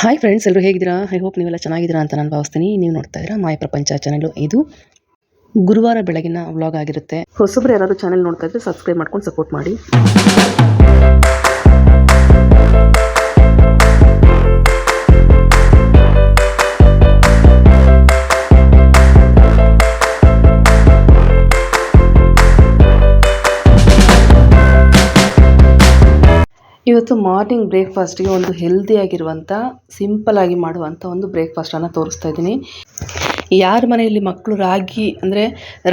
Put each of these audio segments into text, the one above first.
Hi friends ಎಲ್ಲರೂ ಹೇಗಿದ್ದೀರಾ? I hope ನೀವೆಲ್ಲ ಚೆನ್ನಾಗಿದ್ದೀರಾ ಅಂತ ನಾನು ಭಾವಿಸ್ತೀನಿ. ನೀವು ನೋಡ್ತಾ ಇದ್ದೀರಾ ಮಾಯ ಪ್ರಪಂಚ ಚಾನಲ್ ಇದು ಗುರುವಾರ ಬೆಳಗಿನ ವ್ಲಾಗ್ ಆಗಿರುತ್ತೆ. ಹೊಸಬ್ರು ಯಾರಾದರೂ ಚಾನಲ್ ನೋಡ್ತಾ ಇದ್ರೆ ಸಬ್ಸ್ಕ್ರೈಬ್ ಮಾಡ್ಕೊಂಡು ಸಪೋರ್ಟ್ ಮಾಡಿ. ಇವತ್ತು ಮಾರ್ನಿಂಗ್ ಬ್ರೇಕ್ಫಾಸ್ಟ್ಗೆ ಒಂದು ಹೆಲ್ದಿಯಾಗಿರುವಂಥ ಸಿಂಪಲ್ ಆಗಿ ಮಾಡುವಂಥ ಒಂದು ಬ್ರೇಕ್ಫಾಸ್ಟನ್ನು ತೋರಿಸ್ತಾ ಇದ್ದೀನಿ. ಯಾರ ಮನೆಯಲ್ಲಿ ಮಕ್ಕಳು ರಾಗಿ, ಅಂದರೆ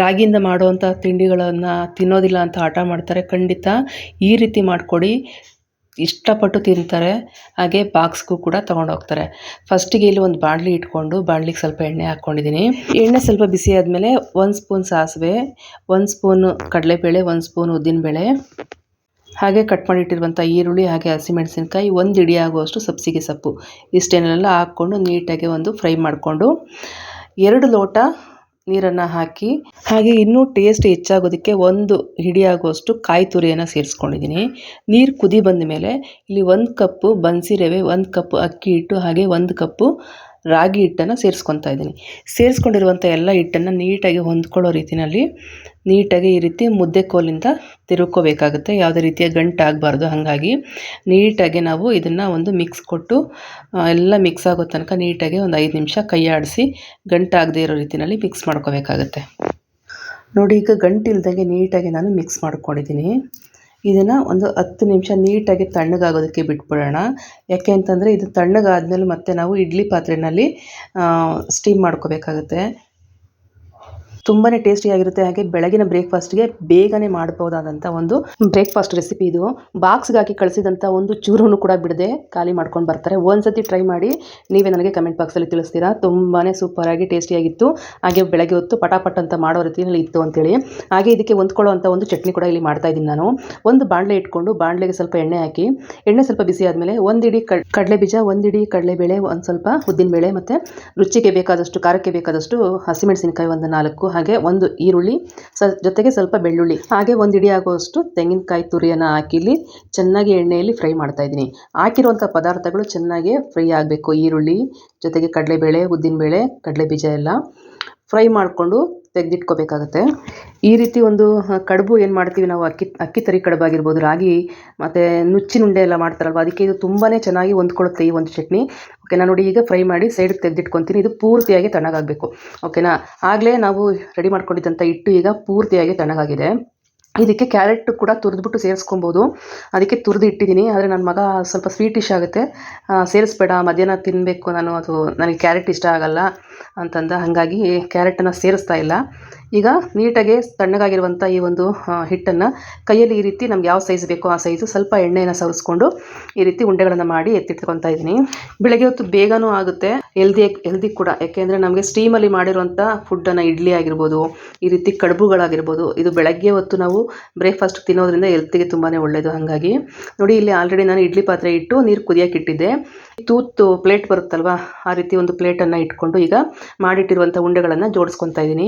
ರಾಗಿಯಿಂದ ಮಾಡುವಂಥ ತಿಂಡಿಗಳನ್ನು ತಿನ್ನೋದಿಲ್ಲ ಅಂತ ಹಠ ಮಾಡ್ತಾರೆ, ಖಂಡಿತ ಈ ರೀತಿ ಮಾಡಿಕೊಡಿ. ಇಷ್ಟಪಟ್ಟು ತಿಂತಾರೆ, ಹಾಗೆ ಬಾಕ್ಸ್ಗೂ ಕೂಡ ತೊಗೊಂಡೋಗ್ತಾರೆ ಫಸ್ಟಿಗೆ ಇಲ್ಲಿ ಒಂದು ಬಾಣಲಿ ಇಟ್ಕೊಂಡು ಬಾಣಲಿಗೆ ಸ್ವಲ್ಪ ಎಣ್ಣೆ ಹಾಕ್ಕೊಂಡಿದ್ದೀನಿ. ಎಣ್ಣೆ ಸ್ವಲ್ಪ ಬಿಸಿ ಆದಮೇಲೆ ಒಂದು ಸ್ಪೂನ್ ಸಾಸಿವೆ, ಒಂದು ಸ್ಪೂನು ಕಡಲೆಬೇಳೆ, ಒಂದು ಸ್ಪೂನ್ ಉದ್ದಿನಬೇಳೆ. ಹಾಗೆ ಕಟ್ ಮಾಡಿಟ್ಟಿರುವಂಥ ಈರುಳ್ಳಿ ಹಾಗೆ ಹಸಿಮೆಣಸಿನ್ಕಾಯಿ ಒಂದು ಇಡಿ ಆಗುವಷ್ಟು ಸಬ್ಸಿಗೆ ಸೊಪ್ಪು. ಇಷ್ಟೇನೆಲ್ಲ ಹಾಕ್ಕೊಂಡು ನೀಟಾಗಿ ಒಂದು ಫ್ರೈ ಮಾಡಿಕೊಂಡು ಎರಡು ಲೋಟ ನೀರನ್ನು ಹಾಕಿ, ಹಾಗೆ ಇನ್ನೂ ಟೇಸ್ಟ್ ಹೆಚ್ಚಾಗೋದಕ್ಕೆ ಒಂದು ಹಿಡಿ ಆಗುವಷ್ಟು ಕಾಯಿ ತುರಿಯನ್ನು ಸೇರಿಸ್ಕೊಂಡಿದ್ದೀನಿ. ನೀರು ಕುದಿ ಬಂದ ಮೇಲೆ ಇಲ್ಲಿ ಒಂದು ಕಪ್ಪು ಬನ್ಸಿ ರವೆ, ಒಂದು ಕಪ್ಪು ಅಕ್ಕಿ ಹಿಟ್ಟು, ಹಾಗೆ ಒಂದು ಕಪ್ಪು ರಾಗಿ ಹಿಟ್ಟನ್ನು ಸೇರಿಸ್ಕೊತಾ ಇದ್ದೀನಿ. ಸೇರಿಸ್ಕೊಂಡಿರುವಂಥ ಎಲ್ಲ ಹಿಟ್ಟನ್ನು ನೀಟಾಗಿ ಹೊಂದ್ಕೊಳ್ಳೋ ರೀತಿಯಲ್ಲಿ ನೀಟಾಗಿ ಈ ರೀತಿ ಮುದ್ದೆ ಕೋಲಿಂದ ತಿರುಕೋಬೇಕಾಗುತ್ತೆ. ಯಾವುದೇ ರೀತಿಯ ಗಂಟಾಗಬಾರ್ದು ಹಾಗಾಗಿ ನೀಟಾಗಿ ನಾವು ಇದನ್ನು ಒಂದು ಮಿಕ್ಸ್ ಕೊಟ್ಟು ಎಲ್ಲ ಮಿಕ್ಸ್ ಆಗೋ ತನಕ ನೀಟಾಗಿ ಒಂದು ಐದು ನಿಮಿಷ ಕೈ ಆಡಿಸಿ ಗಂಟಾಗದೇ ಇರೋ ರೀತಿಯಲ್ಲಿ ಮಿಕ್ಸ್ ಮಾಡ್ಕೋಬೇಕಾಗುತ್ತೆ. ನೋಡಿ, ಈಗ ಗಂಟಿಲ್ದಂಗೆ ನೀಟಾಗಿ ನಾನು ಮಿಕ್ಸ್ ಮಾಡ್ಕೊಂಡಿದ್ದೀನಿ. ಇದನ್ನು ಒಂದು ಹತ್ತು ನಿಮಿಷ ನೀಟಾಗಿ ತಣ್ಣಗಾಗೋದಕ್ಕೆ ಬಿಟ್ಬಿಡೋಣ. ಯಾಕೆ ಅಂತಂದರೆ ಇದು ತಣ್ಣಗಾದ್ಮೇಲೆ ಮತ್ತೆ ನಾವು ಇಡ್ಲಿ ಪಾತ್ರೆಯಲ್ಲಿ ಸ್ಟೀಮ್ ಮಾಡ್ಕೋಬೇಕಾಗುತ್ತೆ. ತುಂಬಾ ಟೇಸ್ಟಿಯಾಗಿರುತ್ತೆ ಹಾಗೆ ಬೆಳಗಿನ ಬ್ರೇಕ್ಫಾಸ್ಟ್ಗೆ ಬೇಗನೆ ಮಾಡ್ಬೋದಾದಂಥ ಒಂದು ಬ್ರೇಕ್ಫಾಸ್ಟ್ ರೆಸಿಪಿ ಇದು. ಬಾಕ್ಸ್ಗೆ ಹಾಕಿ ಕಳಿಸಿದಂಥ ಒಂದು ಚೂರನ್ನು ಕೂಡ ಬಿಡದೆ ಖಾಲಿ ಮಾಡ್ಕೊಂಡು ಬರ್ತಾರೆ. ಒಂದ್ಸತಿ ಟ್ರೈ ಮಾಡಿ ನೀವೇ ನನಗೆ ಕಮೆಂಟ್ ಬಾಕ್ಸಲ್ಲಿ ತಿಳಿಸ್ತೀರಾ? ತುಂಬಾ ಸೂಪರಾಗಿ ಟೇಸ್ಟಿಯಾಗಿತ್ತು ಹಾಗೆ ಬೆಳಗ್ಗೆ ಹೊತ್ತು ಪಟಾಪಟ್ ಅಂತ ಮಾಡೋ ರೀತಿಯಲ್ಲಿ ಇತ್ತು ಅಂತೇಳಿ. ಹಾಗೆ ಇದಕ್ಕೆ ಹೊಂದ್ಕೊಳ್ಳೋ ಒಂದು ಚಟ್ನಿ ಕೂಡ ಇಲ್ಲಿ ಮಾಡ್ತಾ ಇದ್ದೀನಿ ನಾನು. ಒಂದು ಬಾಣಲೆ ಇಟ್ಕೊಂಡು ಬಾಣಲೆಗೆ ಸ್ವಲ್ಪ ಎಣ್ಣೆ ಹಾಕಿ, ಎಣ್ಣೆ ಸ್ವಲ್ಪ ಬಿಸಿ ಆದಮೇಲೆ ಒಂದಿಡಿ ಕಡ್, ಕಡಲೆ ಬೀಜ ಒಂದಿಡಿ ಕಡಲೆಬೇಳೆ ಒಂದು ಸ್ವಲ್ಪ ಉದ್ದಿನ ಬೇಳೆ ಮತ್ತು ರುಚಿಗೆ ಬೇಕಾದಷ್ಟು, ಖಾರಕ್ಕೆ ಬೇಕಾದಷ್ಟು ಹಸಿಮೆಣಸಿನಕಾಯಿ ಒಂದು ನಾಲ್ಕು ಹಾಗೆ ಒಂದು ಈರುಳ್ಳಿ, ಸ, ಜೊತೆಗೆ ಸ್ವಲ್ಪ ಬೆಳ್ಳುಳ್ಳಿ. ಹಾಗೆ ಒಂದು ಇಡಿ ಆಗುವಷ್ಟು ತೆಂಗಿನಕಾಯಿ ತುರಿಯನ್ನು ಹಾಕಿಲಿ ಚೆನ್ನಾಗಿ ಎಣ್ಣೆಯಲ್ಲಿ ಫ್ರೈ ಮಾಡ್ತಾ ಇದ್ದೀನಿ. ಹಾಕಿರುವಂಥ ಪದಾರ್ಥಗಳು ಚೆನ್ನಾಗಿ ಫ್ರೈ ಆಗಬೇಕು. ಈರುಳ್ಳಿ, ಜೊತೆಗೆ ಕಡಲೆಬೇಳೆ, ಉದ್ದಿನಬೇಳೆ ಕಡಲೆ ಬೀಜ ಎಲ್ಲ. ಫ್ರೈ ಮಾಡಿಕೊಂಡು ತೆಗೆದಿಟ್ಕೋಬೇಕಾಗತ್ತೆ. ಈ ರೀತಿ ಒಂದು ಕಡುಬು ಏನು ಮಾಡ್ತೀವಿ ನಾವು? ಅಕ್ಕಿ ಅಕ್ಕಿ ತರಿ ಕಡುಬಾಗಿರ್ಬೋದು, ರಾಗಿ, ಮತ್ತು ನುಚ್ಚಿನುಂಡೆ ಎಲ್ಲ ಮಾಡ್ತಾರಲ್ವ? ಅದಕ್ಕೆ ಇದು ತುಂಬಾ ಚೆನ್ನಾಗಿ ಹೊಂದ್ಕೊಳ್ಳುತ್ತೆ ಈ ಒಂದು ಚಟ್ನಿ. ಓಕೆನಾ? ನೋಡಿ, ಈಗ ಫ್ರೈ ಮಾಡಿ ಸೈಡ್ಗೆ ತೆಗೆದಿಟ್ಕೊತೀನಿ. ಇದು ಪೂರ್ತಿಯಾಗಿ ತಣ್ಣಗಾಗಬೇಕು. ಓಕೆನಾ? ಆಗಲೇ ನಾವು ರೆಡಿ ಮಾಡ್ಕೊಂಡಿದ್ದಂಥ ಹಿಟ್ಟು ಈಗ ಪೂರ್ತಿಯಾಗಿ ತಣ್ಣಗಾಗಿದೆ. ಇದಕ್ಕೆ ಕ್ಯಾರೆಟ್ ಕೂಡ ತುರಿದ್ಬಿಟ್ಟು ಸೇರಿಸ್ಕೊಬೋದು. ಅದಕ್ಕೆ ತುರಿದು ಇಟ್ಟಿದ್ದೀನಿ. ಆದರೆ ನನ್ನ ಮಗ ಸ್ವಲ್ಪ ಸ್ವೀಟ್ ಇಷ್ಟ ಆಗುತ್ತೆ ಸೇರಿಸ್ಬೇಡ. ಮಧ್ಯಾಹ್ನ ತಿನ್ನಬೇಕು ನಾನು. ಅದು ನನಗೆ ಕ್ಯಾರೆಟ್ ಇಷ್ಟ ಆಗಲ್ಲ. ಅಂತಂದ ಹಾಗಾಗಿ ಕ್ಯಾರೆಟನ್ನು ಸೇರಿಸ್ತಾ ಇಲ್ಲ. ಈಗ ನೀಟಾಗಿ ತಣ್ಣಗಾಗಿರುವಂಥ ಈ ಒಂದು ಹಿಟ್ಟನ್ನು ಕೈಯಲ್ಲಿ ಈ ರೀತಿ ನಮ್ಗೆ ಯಾವ ಸೈಜ್ ಬೇಕೋ ಆ ಸೈಜು ಸ್ವಲ್ಪ ಎಣ್ಣೆಯನ್ನು ಸವರಿಸ್ಕೊಂಡು ಈ ರೀತಿ ಉಂಡೆಗಳನ್ನು ಮಾಡಿ ಎತ್ತಿಟ್ಕೊತಾ ಇದ್ದೀನಿ. ಬೆಳಗ್ಗೆ ಹೊತ್ತು ಬೇಗನೂ ಆಗುತ್ತೆ. ಎಲ್ದಿ ಹೆಲ್ದಿ ಕೂಡ. ಯಾಕೆಂದರೆ ನಮಗೆ ಸ್ಟೀಮಲ್ಲಿ ಮಾಡಿರುವಂಥ ಫುಡ್ಡನ್ನು ಇಡ್ಲಿ ಆಗಿರ್ಬೋದು, ಈ ರೀತಿ ಕಡುಬುಗಳಾಗಿರ್ಬೋದು, ಇದು ಬೆಳಗ್ಗೆ ಹೊತ್ತು ನಾವು ಬ್ರೇಕ್ಫಾಸ್ಟ್ ತಿನ್ನೋದ್ರಿಂದ ಎಲ್ತಿಗೆ ತುಂಬಾ ಒಳ್ಳೆಯದು ಹಾಗಾಗಿ. ನೋಡಿ, ಇಲ್ಲಿ ಆಲ್ರೆಡಿ ನಾನು ಇಡ್ಲಿ ಪಾತ್ರೆ ಇಟ್ಟು ನೀರು ಕುದಿಯೋಕೆ ಇಟ್ಟಿದ್ದೆ. ತೂತು ಪ್ಲೇಟ್ ಬರುತ್ತಲ್ವ, ಆ ರೀತಿ ಒಂದು ಪ್ಲೇಟನ್ನು ಇಟ್ಕೊಂಡು ಈಗ ಮಾಡಿಟ್ಟಿರುವಂಥ ಉಂಡೆಗಳನ್ನು ಜೋಡಿಸ್ಕೊತಾ ಇದ್ದೀನಿ.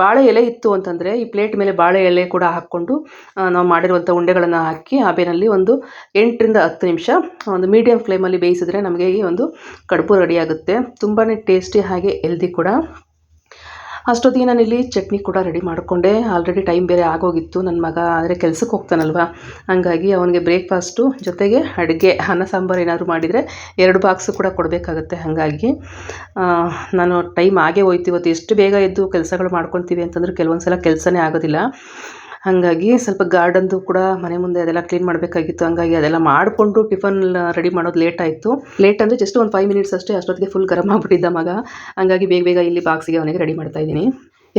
ಬಾಳೆ ಎಲೆ ಇತ್ತು ಅಂತಂದರೆ ಈ ಪ್ಲೇಟ್ ಮೇಲೆ ಬಾಳೆ ಎಲೆ ಕೂಡ ಹಾಕ್ಕೊಂಡು ನಾವು ಮಾಡಿರುವಂಥ ಉಂಡೆಗಳನ್ನು ಹಾಕಿ ಆಬೇನಲ್ಲಿ ಒಂದು ಎಂಟರಿಂದ ಹತ್ತು ನಿಮಿಷ, ಒಂದು ಮೀಡಿಯಮ್ ಫ್ಲೇಮಲ್ಲಿ ಬೇಯಿಸಿದ್ರೆ ನಮಗೆ ಈ ಒಂದು ಕಡುಬು ರೆಡಿ ಆಗುತ್ತೆ. ತುಂಬಾ ಟೇಸ್ಟಿ ಹಾಗೆ ಹೆಲ್ದಿ ಕೂಡ. ಅಷ್ಟೊತ್ತಿಗೆ ನಾನು ಇಲ್ಲಿ ಚಟ್ನಿ ಕೂಡ ರೆಡಿ ಮಾಡಿಕೊಂಡೆ. ಆಲ್ರೆಡಿ ಟೈಮ್ ಬೇರೆ ಆಗೋಗಿತ್ತು. ನನ್ನ ಮಗ ಅಂದರೆ ಕೆಲಸಕ್ಕೆ ಹೋಗ್ತಾನಲ್ವ? ಹಾಗಾಗಿ ಅವನಿಗೆ ಬ್ರೇಕ್ಫಾಸ್ಟು ಜೊತೆಗೆ ಅಡುಗೆ, ಅನ್ನ ಸಾಂಬಾರು ಏನಾದರೂ ಮಾಡಿದರೆ ಎರಡು ಬಾಕ್ಸು ಕೂಡ ಕೊಡಬೇಕಾಗತ್ತೆ ಹಾಗಾಗಿ. ನಾನು ಟೈಮ್ ಆಗೇ ಹೋಯ್ತು. ಇವತ್ತು ಎಷ್ಟು ಬೇಗ ಎದ್ದು ಕೆಲಸಗಳು ಮಾಡ್ಕೊತೀವಿ ಅಂತಂದ್ರೆ ಕೆಲವೊಂದು ಸಲ ಕೆಲಸನೇ ಆಗೋದಿಲ್ಲ. ಹಾಗಾಗಿ ಸ್ವಲ್ಪ ಗಾರ್ಡನ್ದು ಕೂಡ ಮನೆ ಮುಂದೆ ಅದೆಲ್ಲ ಕ್ಲೀನ್ ಮಾಡಬೇಕಾಗಿತ್ತು. ಹಂಗಾಗಿ ಅದೆಲ್ಲ ಮಾಡಿಕೊಂಡು ಟಿಫನ್ ರೆಡಿ ಮಾಡೋದು ಲೇಟ್ ಆಯಿತು. ಲೇಟ್ ಅಂದರೆ ಜಸ್ಟ್ ಒಂದು ಫೈವ್ ಮಿನಿಟ್ಸ್ ಅಷ್ಟೇ, ಅಷ್ಟೊತ್ತಿಗೆ ಫುಲ್ ಗರಮ್ ಆಗಿಬಿಟ್ಟಿದ್ದ ಮಗ. ಹಂಗಾಗಿ ಬೇಗ ಬೇಗ ಇಲ್ಲಿ ಬಾಕ್ಸಿಗೆ ಅವನಿಗೆ ರೆಡಿ ಮಾಡ್ತಾ ಇದ್ದೀನಿ.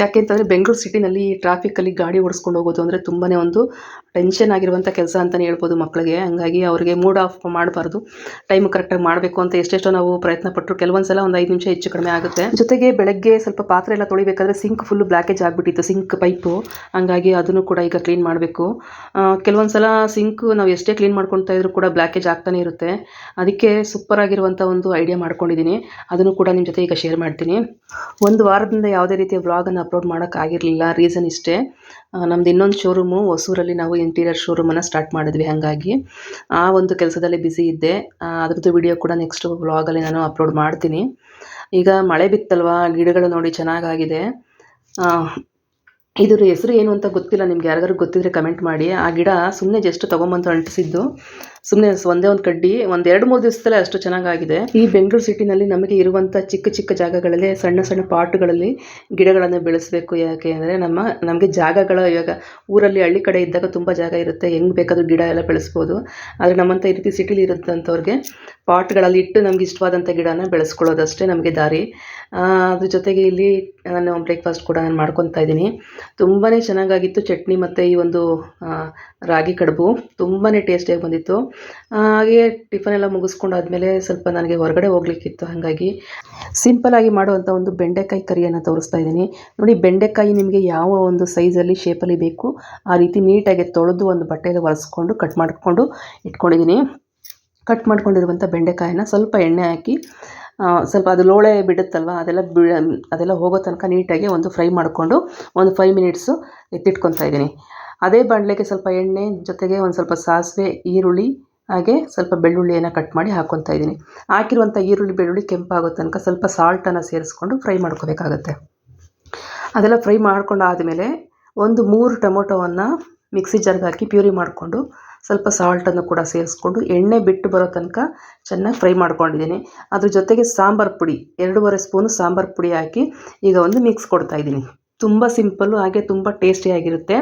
ಯಾಕೆ ಅಂತಂದರೆ ಬೆಂಗಳೂರು ಸಿಟಿನಲ್ಲಿ ಟ್ರಾಫಿಕ್ಕಲ್ಲಿ ಗಾಡಿ ಓಡಿಸ್ಕೊಂಡು ಹೋಗೋದು ಅಂದರೆ ತುಂಬಾ ಒಂದು ಟೆನ್ಷನ್ ಆಗಿರುವಂಥ ಕೆಲಸ ಅಂತಲೇ ಹೇಳ್ಬೋದು ಮಕ್ಕಳಿಗೆ ಹಂಗಾಗಿ ಅವರಿಗೆ ಮೂಡ್ ಆಫ್ ಮಾಡಬಾರ್ದು. ಟೈಮ್ ಕರೆಕ್ಟಾಗಿ ಮಾಡಬೇಕು ಅಂತ ಎಷ್ಟೆಷ್ಟೋ ನಾವು ಪ್ರಯತ್ನ ಪಟ್ಟರು ಕೆಲವೊಂದು ಸಲ ಒಂದು ಐದು ನಿಮಿಷ ಹೆಚ್ಚು ಕಡಿಮೆ ಆಗುತ್ತೆ. ಜೊತೆಗೆ ಬೆಳಗ್ಗೆ ಸ್ವಲ್ಪ ಪಾತ್ರೆ ಎಲ್ಲ ತೊಳಿಬೇಕಾದ್ರೆ ಸಿಂಕ್ ಫುಲ್ ಬ್ಲಾಕೇಜ್ ಆಗಿಬಿಟ್ಟಿತ್ತು ಸಿಂಕ್ ಪೈಪು ಹಂಗಾಗಿ ಅದನ್ನು ಕೂಡ ಈಗ ಕ್ಲೀನ್ ಮಾಡಬೇಕು. ಕೆಲವೊಂದು ಸಲ ಸಿಂಕ್ ನಾವು ಎಷ್ಟೇ ಕ್ಲೀನ್ ಮಾಡ್ಕೊಳ್ತಾ ಇದ್ರೂ ಕೂಡ ಬ್ಲ್ಯಾಕೇಜ್ ಆಗ್ತಾನೆ ಇರುತ್ತೆ. ಅದಕ್ಕೆ ಸೂಪರ್ ಆಗಿರುವಂಥ ಒಂದು ಐಡಿಯಾ ಮಾಡ್ಕೊಂಡಿದ್ದೀನಿ. ಅದನ್ನು ಕೂಡ ನಿಮ್ಮ ಜೊತೆ ಈಗ ಶೇರ್ ಮಾಡ್ತೀನಿ. ಒಂದು ವಾರದಿಂದ ಯಾವುದೇ ರೀತಿಯ ವ್ಲಾಗನ್ನು ಅಪ್ಲೋಡ್ ಮಾಡೋಕ್ಕಾಗಿರಲಿಲ್ಲ ರೀಸನ್ ಇಷ್ಟೇ. ನಮ್ಮದು ಇನ್ನೊಂದು ಶೋರೂಮು ಹೊಸೂರಲ್ಲಿ ನಾವು ಇಂಟೀರಿಯರ್ ಶೋರೂಮನ್ನು ಸ್ಟಾರ್ಟ್ ಮಾಡಿದ್ವಿ ಹಾಗಾಗಿ. ಆ ಒಂದು ಕೆಲಸದಲ್ಲಿ ಬ್ಯುಸಿ ಇದ್ದೆ. ಅದರದ್ದು ವಿಡಿಯೋ ಕೂಡ ನೆಕ್ಸ್ಟ್ ವ್ಲಾಗಲ್ಲಿ ನಾನು ಅಪ್ಲೋಡ್ ಮಾಡ್ತೀನಿ. ಈಗ ಮಳೆ ಬಿತ್ತಲ್ವಾ? ಗಿಡಗಳು ನೋಡಿ ಚೆನ್ನಾಗಾಗಿದೆ. ಇದರ ಇದ್ರ ಹೆಸರು ಏನು ಅಂತ ಗೊತ್ತಿಲ್ಲ, ನಿಮ್ಗೆ ಯಾರಿಗಾರು ಗೊತ್ತಿದ್ರೆ ಕಮೆಂಟ್ ಮಾಡಿ. ಆ ಗಿಡ ಸುಮ್ಮನೆ ಜಸ್ಟ್ ತೊಗೊಂಬಂದು ಅಂಟಿಸಿದ್ದು. ಸುಮ್ಮನೆ ಒಂದೇ ಒಂದು ಕಡ್ಡಿ, ಒಂದು ಎರಡು ಮೂರು ದಿವಸದಲ್ಲೇ ಅಷ್ಟು ಚೆನ್ನಾಗಾಗಿದೆ. ಈ ಬೆಂಗಳೂರು ಸಿಟಿನಲ್ಲಿ ನಮಗೆ ಇರುವಂಥ ಚಿಕ್ಕ ಚಿಕ್ಕ ಜಾಗಗಳಲ್ಲಿ, ಸಣ್ಣ ಸಣ್ಣ ಪಾಟ್ಗಳಲ್ಲಿ ಗಿಡಗಳನ್ನು ಬೆಳೆಸಬೇಕು ಯಾಕೆ ಅಂದರೆ ನಮ್ಮ, ನಮಗೆ ಜಾಗಗಳ ಇವಾಗ ಊರಲ್ಲಿ ಹಳ್ಳಿ ಕಡೆ ಇದ್ದಾಗ ತುಂಬ ಜಾಗ ಇರುತ್ತೆ, ಹೆಂಗೆ ಬೇಕಾದರೂ ಗಿಡ ಎಲ್ಲ ಬೆಳೆಸ್ಬೋದು. ಆದರೆ ನಮ್ಮಂಥ ಈ ರೀತಿ ಸಿಟಿಲಿ ಇರುತ್ತಂಥವ್ರಿಗೆ ಪಾಟ್ಗಳಲ್ಲಿ ಇಟ್ಟು ನಮಗೆ ಇಷ್ಟವಾದಂಥ ಗಿಡನ ಬೆಳೆಸ್ಕೊಳ್ಳೋದಷ್ಟೇ ನಮಗೆ ದಾರಿ. ಅದ್ರ ಜೊತೆಗೆ ಇಲ್ಲಿ ನಾನು ಬ್ರೇಕ್ಫಾಸ್ಟ್ ಕೂಡ ನಾನು ಮಾಡ್ಕೊತಾ ಇದ್ದೀನಿ. ತುಂಬಾ ಚೆನ್ನಾಗಾಗಿತ್ತು ಚಟ್ನಿ ಮತ್ತು ಈ ಒಂದು ರಾಗಿ ಕಡುಬು. ತುಂಬಾ ಟೇಸ್ಟಿಯಾಗಿ ಬಂದಿತ್ತು. ಹಾಗೆ ಟಿಫನ್ ಎಲ್ಲ ಮುಗಿಸ್ಕೊಂಡಾದ್ಮೇಲೆ ಸ್ವಲ್ಪ ನನಗೆ ಹೊರಗಡೆ ಹೋಗ್ಲಿಕ್ಕಿತ್ತು, ಹಾಗಾಗಿ ಸಿಂಪಲಾಗಿ ಮಾಡುವಂಥ ಒಂದು ಬೆಂಡೆಕಾಯಿ ಕರಿಯನ್ನು ತೋರಿಸ್ತಾ ಇದ್ದೀನಿ. ನೋಡಿ, ಬೆಂಡೆಕಾಯಿ ನಿಮಗೆ ಯಾವ ಒಂದು ಸೈಜಲ್ಲಿ ಶೇಪಲ್ಲಿ ಬೇಕು, ಆ ರೀತಿ ನೀಟಾಗಿ ತೊಳೆದು ಒಂದು ಬಟ್ಟೆಯಲ್ಲಿ ಒರೆಸ್ಕೊಂಡು ಕಟ್ ಮಾಡಿಕೊಂಡು ಇಟ್ಕೊಂಡಿದ್ದೀನಿ. ಕಟ್ ಮಾಡ್ಕೊಂಡಿರುವಂಥ ಬೆಂಡೆಕಾಯಿನ ಸ್ವಲ್ಪ ಎಣ್ಣೆ ಹಾಕಿ ಸ್ವಲ್ಪ ಅದು ಲೋಳೆ ಬಿಡುತ್ತಲ್ವ, ಅದೆಲ್ಲ ಬಿ, ಅದೆಲ್ಲ ಹೋಗೋ ತನಕ ನೀಟಾಗಿ ಒಂದು ಫ್ರೈ ಮಾಡಿಕೊಂಡು ಒಂದು ಫೈವ್ ಮಿನಿಟ್ಸು ಎತ್ತಿಟ್ಕೊತಾ ಇದ್ದೀನಿ. ಅದೇ ಬಾಣಲೆಗೆ ಸ್ವಲ್ಪ ಎಣ್ಣೆ, ಜೊತೆಗೆ ಒಂದು ಸ್ವಲ್ಪ ಸಾಸಿವೆ, ಈರುಳ್ಳಿ, ಹಾಗೆ ಸ್ವಲ್ಪ ಬೆಳ್ಳುಳ್ಳಿಯನ್ನು ಕಟ್ ಮಾಡಿ ಹಾಕ್ಕೊತಾ ಇದ್ದೀನಿ. ಹಾಕಿರುವಂಥ ಈರುಳ್ಳಿ, ಬೆಳ್ಳುಳ್ಳಿ ಕೆಂಪಾಗೋ ತನಕ ಸ್ವಲ್ಪ ಸಾಲ್ಟನ್ನು ಸೇರಿಸ್ಕೊಂಡು ಫ್ರೈ ಮಾಡ್ಕೋಬೇಕಾಗತ್ತೆ. ಅದೆಲ್ಲ ಫ್ರೈ ಮಾಡ್ಕೊಂಡು ಆದಮೇಲೆ ಒಂದು ಮೂರು ಟೊಮೊಟೊವನ್ನು ಮಿಕ್ಸಿ ಜಾರ್ಗೆ ಹಾಕಿ ಪ್ಯೂರಿ ಮಾಡಿಕೊಂಡು ಸ್ವಲ್ಪ ಸಾಲ್ಟನ್ನು ಕೂಡ ಸೇರಿಸ್ಕೊಂಡು ಎಣ್ಣೆ ಬಿಟ್ಟು ಬರೋ ತನಕ ಚೆನ್ನಾಗಿ ಫ್ರೈ ಮಾಡ್ಕೊಂಡಿದ್ದೀನಿ. ಅದ್ರ ಜೊತೆಗೆ ಸಾಂಬಾರು ಪುಡಿ, ಎರಡೂವರೆ ಸ್ಪೂನು ಸಾಂಬಾರು ಪುಡಿ ಹಾಕಿ ಈಗ ಒಂದು ಮಿಕ್ಸ್ ಕೊಡ್ತಾ ಇದ್ದೀನಿ. ತುಂಬ ಸಿಂಪಲ್ಲು, ಹಾಗೆ ತುಂಬ ಟೇಸ್ಟಿಯಾಗಿರುತ್ತೆ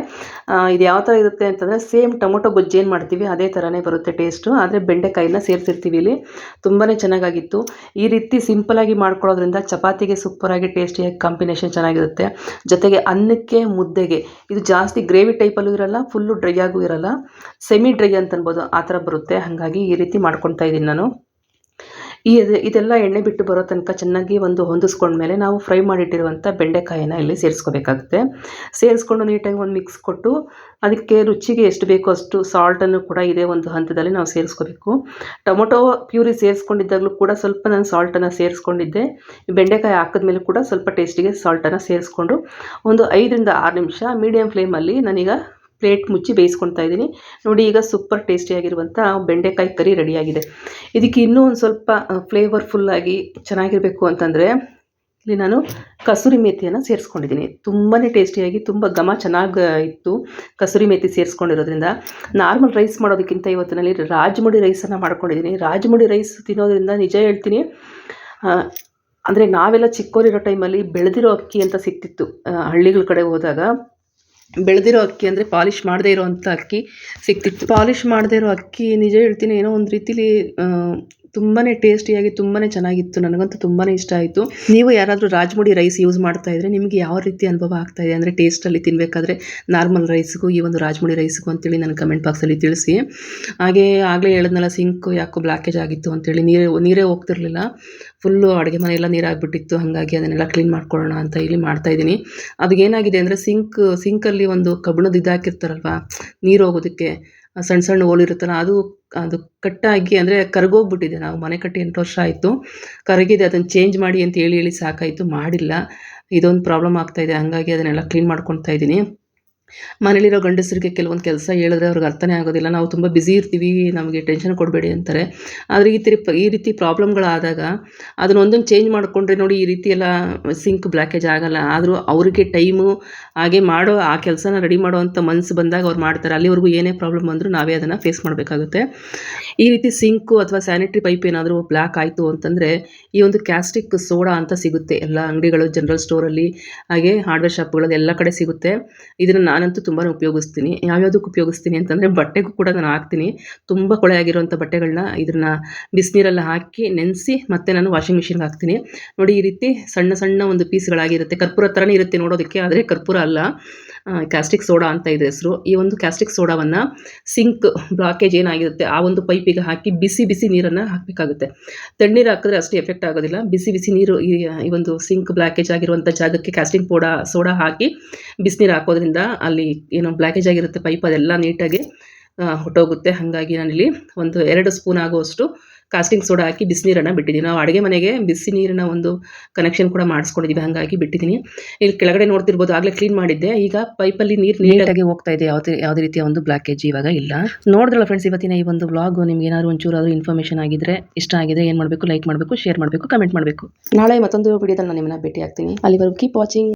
ಇದು ಯಾವ ಥರ ಇರುತ್ತೆ ಅಂತಂದರೆ ಸೇಮ್ ಟೊಮೊಟೊ ಗೊಜ್ಜು ಏನು ಮಾಡ್ತೀವಿ, ಅದೇ ಥರನೇ ಬರುತ್ತೆ ಟೇಸ್ಟು. ಆದರೆ ಬೆಂಡೆಕಾಯಿನ ಸೇರಿಸಿರ್ತೀವಿ ಇಲ್ಲಿ. ತುಂಬಾ ಚೆನ್ನಾಗಾಗಿತ್ತು. ಈ ರೀತಿ ಸಿಂಪಲಾಗಿ ಮಾಡ್ಕೊಳ್ಳೋದ್ರಿಂದ ಚಪಾತಿಗೆ ಸೂಪರಾಗಿ ಟೇಸ್ಟಿಯಾಗಿ ಕಾಂಬಿನೇಷನ್ ಚೆನ್ನಾಗಿರುತ್ತೆ. ಜೊತೆಗೆ ಅನ್ನಕ್ಕೆ ಮುದ್ದೆಗೆ, ಇದು ಜಾಸ್ತಿ ಗ್ರೇವಿ ಟೈಪಲ್ಲೂ ಇರಲ್ಲ, ಫುಲ್ಲು ಡ್ರೈ ಆಗೂ ಇರಲ್ಲ. ಸೆಮಿ ಡ್ರೈ ಅಂತ ಅನ್ಬೋದು ಆ ಥರ ಬರುತ್ತೆ. ಹಾಗಾಗಿ ಈ ರೀತಿ ಮಾಡ್ಕೊತಾ ಇದ್ದೀನಿ ನಾನು. ಈ ಇದು- ಇದೆಲ್ಲ ಎಣ್ಣೆ ಬಿಟ್ಟು ಬರೋ ತನಕ ಚೆನ್ನಾಗಿ ಒಂದು ಹೊಂದಿಸ್ಕೊಂಡ್ಮೇಲೆ ನಾವು ಫ್ರೈ ಮಾಡಿಟ್ಟಿರುವಂಥ ಬೆಂಡೆಕಾಯಿನ ಇಲ್ಲಿ ಸೇರಿಸ್ಕೋಬೇಕಾಗುತ್ತೆ. ಸೇರಿಸ್ಕೊಂಡು ನೀಟಾಗಿ ಒಂದು ಮಿಕ್ಸ್ ಕೊಟ್ಟು ಅದಕ್ಕೆ ರುಚಿಗೆ ಎಷ್ಟು ಬೇಕೋ ಅಷ್ಟು ಸಾಲ್ಟನ್ನು ಕೂಡ ಇದೇ ಒಂದು ಹಂತದಲ್ಲಿ ನಾವು ಸೇರಿಸ್ಕೋಬೇಕು. ಟೊಮೊಟೊ ಪ್ಯೂರಿ ಸೇರಿಸ್ಕೊಂಡಿದ್ದಾಗಲೂ ಕೂಡ ಸ್ವಲ್ಪ ನಾನು ಸಾಲ್ಟನ್ನು ಸೇರಿಸ್ಕೊಂಡಿದ್ದೆ. ಬೆಂಡೆಕಾಯಿ ಹಾಕಿದ್ಮೇಲೆ ಕೂಡ ಸ್ವಲ್ಪ ಟೇಸ್ಟಿಗೆ ಸಾಲ್ಟನ್ನು ಸೇರಿಸ್ಕೊಂಡು ಒಂದು ಐದರಿಂದ ಆರು ನಿಮಿಷ ಮೀಡಿಯಮ್ ಫ್ಲೇಮಲ್ಲಿ ನಾನೀಗ ಪ್ಲೇಟ್ ಮುಚ್ಚಿ ಬೇಯಿಸ್ಕೊಳ್ತಾ ಇದ್ದೀನಿ. ನೋಡಿ ಈಗ ಸೂಪರ್ ಟೇಸ್ಟಿಯಾಗಿರುವಂಥ ಬೆಂಡೆಕಾಯಿ ಕರಿ ರೆಡಿಯಾಗಿದೆ. ಇದಕ್ಕೆ ಇನ್ನೂ ಒಂದು ಸ್ವಲ್ಪ ಫ್ಲೇವರ್ಫುಲ್ಲಾಗಿ ಚೆನ್ನಾಗಿರಬೇಕು ಅಂತಂದರೆ ಇಲ್ಲಿ ನಾನು ಕಸೂರಿ ಮೇಥಿಯನ್ನು ಸೇರಿಸ್ಕೊಂಡಿದ್ದೀನಿ. ತುಂಬಾ ಟೇಸ್ಟಿಯಾಗಿ ತುಂಬ ಘಮ ಚೆನ್ನಾಗಿ ಇತ್ತು ಕಸೂರಿ ಮೇಥಿ ಸೇರಿಸ್ಕೊಂಡಿರೋದ್ರಿಂದ. ನಾರ್ಮಲ್ ರೈಸ್ ಮಾಡೋದಕ್ಕಿಂತ ಇವತ್ತಿನಲ್ಲಿ ರಾಜಮುಡಿ ರೈಸನ್ನು ಮಾಡ್ಕೊಂಡಿದ್ದೀನಿ. ರಾಜಮುಡಿ ರೈಸ್ ತಿನ್ನೋದ್ರಿಂದ ನಿಜ ಹೇಳ್ತೀನಿ ಅಂದರೆ ನಾವೆಲ್ಲ ಚಿಕ್ಕವರಿರೋ ಟೈಮಲ್ಲಿ ಬೆಳೆದಿರೋ ಅಕ್ಕಿ ಅಂತ ಸಿಕ್ತಿತ್ತು ಹಳ್ಳಿಗಳ ಕಡೆ ಹೋದಾಗ. ಬೆಳೆದಿರೋ ಅಕ್ಕಿ ಅಂದರೆ ಪಾಲಿಷ್ ಮಾಡದೇ ಇರೋವಂಥ ಅಕ್ಕಿ ಸಿಕ್ತಿತ್ತು. ಪಾಲಿಷ್ ಮಾಡದೇ ಇರೋ ಅಕ್ಕಿ ನಿಜ ಹೇಳ್ತೀನಿ, ಏನೋ ಒಂದು ರೀತಿಲಿ ತುಂಬಾ ಟೇಸ್ಟಿಯಾಗಿ ತುಂಬಾ ಚೆನ್ನಾಗಿತ್ತು. ನನಗಂತೂ ತುಂಬಾ ಇಷ್ಟ ಆಯಿತು. ನೀವು ಯಾರಾದರೂ ರಾಜ್ಮುಡಿ ರೈಸ್ ಯೂಸ್ ಮಾಡ್ತಾ ಇದ್ರೆ ನಿಮಗೆ ಯಾವ ರೀತಿ ಅನುಭವ ಆಗ್ತಾ ಇದೆ? ಅಂದರೆ ಟೇಸ್ಟಲ್ಲಿ ತಿನ್ನಬೇಕಾದ್ರೆ ನಾರ್ಮಲ್ ರೈಸ್ಗೂ ಈ ಒಂದು ರಾಜ್ಮುಡಿ ರೈಸ್ಗೂ ಅಂತೇಳಿ ನನ್ನ ಕಮೆಂಟ್ ಬಾಕ್ಸಲ್ಲಿ ತಿಳಿಸಿ. ಹಾಗೆ ಆಗಲೇ ಹೇಳಿದ್ನಲ್ಲ, ಸಿಂಕ್ ಯಾಕೋ ಬ್ಲಾಕೇಜ್ ಆಗಿತ್ತು ಅಂತೇಳಿ. ನೀರೇ ನೀರೇ ಹೋಗ್ತಿರ್ಲಿಲ್ಲ. ಫುಲ್ಲು ಅಡುಗೆ ಮನೆಯೆಲ್ಲ ನೀರಾಗ್ಬಿಟ್ಟಿತ್ತು. ಹಾಗಾಗಿ ಅದನ್ನೆಲ್ಲ ಕ್ಲೀನ್ ಮಾಡ್ಕೊಳ್ಳೋಣ ಅಂತ ಇಲ್ಲಿ ಮಾಡ್ತಾಯಿದ್ದೀನಿ ಅದಕ್ಕೇನಾಗಿದೆ ಅಂದರೆ ಸಿಂಕ್, ಸಿಂಕಲ್ಲಿ ಒಂದು ಕಬ್ಬಿಣದ ಇದಾಕಿರ್ತಾರಲ್ವ, ನೀರು ಹೋಗೋದಕ್ಕೆ. ಸಣ್ಣ ಸಣ್ಣ ಹೋಲ್ ಇರುತ್ತಲ್ಲ ಅದು ಅದು ಕಟ್ಟಾಗಿ ಅಂದರೆ ಕರಗೋಗ್ಬಿಟ್ಟಿದೆ. ನಾವು ಮನೆ ಕಟ್ಟಿ ಎಂಟು ವರ್ಷ ಆಯಿತು. ಕರಗಿದೆ, ಅದನ್ನು ಚೇಂಜ್ ಮಾಡಿ ಅಂತ ಹೇಳಿ ಹೇಳಿ ಸಾಕಾಯಿತು. ಮಾಡಿಲ್ಲ. ಇದೊಂದು ಪ್ರಾಬ್ಲಮ್ ಆಗ್ತಾಯಿದೆ ಹಾಗಾಗಿ ಅದನ್ನೆಲ್ಲ ಕ್ಲೀನ್ ಮಾಡ್ಕೊತಾ ಇದ್ದೀನಿ. ಮನೇಲಿರೋ ಗಂಡಸರಿಗೆ ಕೆಲವೊಂದು ಕೆಲಸ ಹೇಳಿದ್ರೆ ಅವ್ರಿಗೆ ಅರ್ಥನೇ ಆಗೋದಿಲ್ಲ. ನಾವು ತುಂಬ ಬ್ಯುಸಿ ಇರ್ತೀವಿ, ನಮಗೆ ಟೆನ್ಷನ್ ಕೊಡಬೇಡಿ ಅಂತಾರೆ. ಆದರೆ ಈ ರೀತಿ ಈ ರೀತಿ ಪ್ರಾಬ್ಲಮ್ಗಳಾದಾಗ ಅದನ್ನ ಒಂದೊಂದು ಚೇಂಜ್ ಮಾಡಿಕೊಂಡ್ರೆ ನೋಡಿ ಈ ರೀತಿ ಎಲ್ಲ ಸಿಂಕ್ ಬ್ಲಾಕೇಜ್ ಆಗಲ್ಲ. ಆದರೂ ಅವರಿಗೆ ಟೈಮು ಹಾಗೆ ಮಾಡೋ ಆ ಕೆಲಸನ ರೆಡಿ ಮಾಡೋವಂಥ ಮನಸ್ಸು ಬಂದಾಗ ಅವ್ರು ಮಾಡ್ತಾರೆ. ಅಲ್ಲಿವರೆಗೂ ಏನೇ ಪ್ರಾಬ್ಲಮ್ ಬಂದರೂ ನಾವೇ ಅದನ್ನು ಫೇಸ್ ಮಾಡಬೇಕಾಗುತ್ತೆ. ಈ ರೀತಿ ಸಿಂಕು ಅಥವಾ ಸ್ಯಾನಿಟ್ರಿ ಪೈಪ್ ಏನಾದರೂ ಬ್ಲ್ಯಾಕ್ ಆಯಿತು ಅಂತಂದರೆ ಈ ಒಂದು ಕ್ಯಾಸ್ಟಿಕ್ ಸೋಡಾ ಅಂತ ಸಿಗುತ್ತೆ. ಎಲ್ಲ ಅಂಗಡಿಗಳು ಜನರಲ್ ಸ್ಟೋರಲ್ಲಿ ಹಾಗೆ ಹಾರ್ಡ್ವೇರ್ ಶಾಪ್ಗಳಲ್ಲಿ ಎಲ್ಲ ಕಡೆ ಸಿಗುತ್ತೆ. ಇದನ್ನು ನಾನಂತೂ ತುಂಬಾ ಉಪಯೋಗಿಸ್ತೀನಿ. ಯಾವ್ಯಾವುದಕ್ಕೆ ಉಪಯೋಗಿಸ್ತೀನಿ ಅಂತಂದರೆ ಬಟ್ಟೆಗೂ ಕೂಡ ನಾನು ಹಾಕ್ತೀನಿ. ತುಂಬ ಕೊಳೆ ಆಗಿರುವಂಥ ಬಟ್ಟೆಗಳನ್ನ ಇದನ್ನು ಬಿಸಿನೀರಲ್ಲಿ ಹಾಕಿ ನೆನೆಸಿ ಮತ್ತೆ ನಾನು ವಾಷಿಂಗ್ ಮಿಷಿನ್ಗೆ ಹಾಕ್ತೀನಿ. ನೋಡಿ ಈ ರೀತಿ ಸಣ್ಣ ಸಣ್ಣ ಒಂದು ಪೀಸ್ಗಳಾಗಿರುತ್ತೆ ಕರ್ಪೂರ ಥರನೇ ಇರುತ್ತೆ ನೋಡೋದಕ್ಕೆ, ಆದರೆ ಕರ್ಪೂರ ಅಲ್ಲ. ಕ್ಯಾಸ್ಟಿಕ್ ಸೋಡಾ ಅಂತ ಇದೆ ಹೆಸರು. ಈ ಒಂದು ಕ್ಯಾಸ್ಟಿಕ್ ಸೋಡಾವನ್ನು ಸಿಂಕ್ ಬ್ಲಾಕೇಜ್ ಏನಾಗಿರುತ್ತೆ, ಆ ಒಂದು ಪೈಪಿಗೆ ಹಾಕಿ ಬಿಸಿ ಬಿಸಿ ನೀರನ್ನು ಹಾಕಬೇಕಾಗುತ್ತೆ. ತಣ್ಣೀರು ಹಾಕಿದ್ರೆ ಅಷ್ಟು ಎಫೆಕ್ಟ್ ಆಗೋದಿಲ್ಲ. ಬಿಸಿ ಬಿಸಿ ನೀರು ಈ ಒಂದು ಸಿಂಕ್ ಬ್ಲಾಕೇಜ್ ಆಗಿರುವಂಥ ಜಾಗಕ್ಕೆ ಕ್ಯಾಸ್ಟಿಂಗ್ ಪೌಡಾ ಸೋಡಾ ಹಾಕಿ ಬಿಸಿನೀರು ಹಾಕೋದ್ರಿಂದ ಅಲ್ಲಿ ಏನು ಬ್ಲಾಕೇಜ್ ಆಗಿರುತ್ತೆ ಪೈಪ್ ಅದೆಲ್ಲ ನೀಟಾಗಿ ಹೊಟ್ಟೋಗುತ್ತೆ ಹಾಗಾಗಿ ನಾನಿಲ್ಲಿ ಒಂದು ಎರಡು ಸ್ಪೂನ್ ಆಗುವಷ್ಟು ಕಾಸ್ಟಿಂಗ್ ಸೋಡಾ ಹಾಕಿ ಬಿಸಿನೀರನ್ನು ಬಿಟ್ಟಿದ್ದೀನಿ ನಾವು ಅಡುಗೆ ಮನೆಗೆ ಬಿಸಿ ನೀರಿನ ಒಂದು ಕನೆಕ್ಷನ್ ಕೂಡ ಮಾಡಿಸ್ಕೊಂಡಿದ್ದೀವಿ ಹಾಗಾಗಿ ಬಿಟ್ಟಿದ್ದೀನಿ ಇಲ್ಲಿ ಕೆಳಗಡೆ ನೋಡ್ತಿರ್ಬೋದು ಆಗಲೇ ಕ್ಲೀನ್ ಮಾಡಿದ್ದೆ. ಈಗ ಪೈಪಲ್ಲಿ ನೀರು ನೀಟಾಗಿ ಹೋಗ್ತಾ ಇದೆ. ಯಾವುದೇ ಯಾವುದೇ ರೀತಿಯ ಒಂದು ಬ್ಲಾಕೇಜ್ ಇವಾಗ ಇಲ್ಲ. ನೋಡಿದ್ರಲ್ಲ ಫ್ರೆಂಡ್ಸ್ ಇವತ್ತಿನ ಈ ಒಂದು ವ್ಲಾಗ್ ನಿಮ್ಗೆ ಏನಾದ್ರು ಆದರೂ ಇನ್ಫಾರ್ಮೇಷನ್ ಆಗಿದ್ರೆ ಇಷ್ಟ ಆಗಿದೆ ಏನು ಮಾಡಬೇಕು ಲೈಕ್ ಮಾಡಬೇಕು ಶೇರ್ ಮಾಡಬೇಕು ಕಮೆಂಟ್ ಮಾಡಬೇಕು. ನಾಳೆ ಮತ್ತೊಂದು ವಿಡಿಯೋದಲ್ಲಿ ನಾನು ನಿಮ್ಮನ್ನ ಭೇಟಿ ಆಗ್ತೀನಿ ಅಲ್ಲಿವರೆಗೂ ಕೀಪ್ ವಾಚಿಂಗ್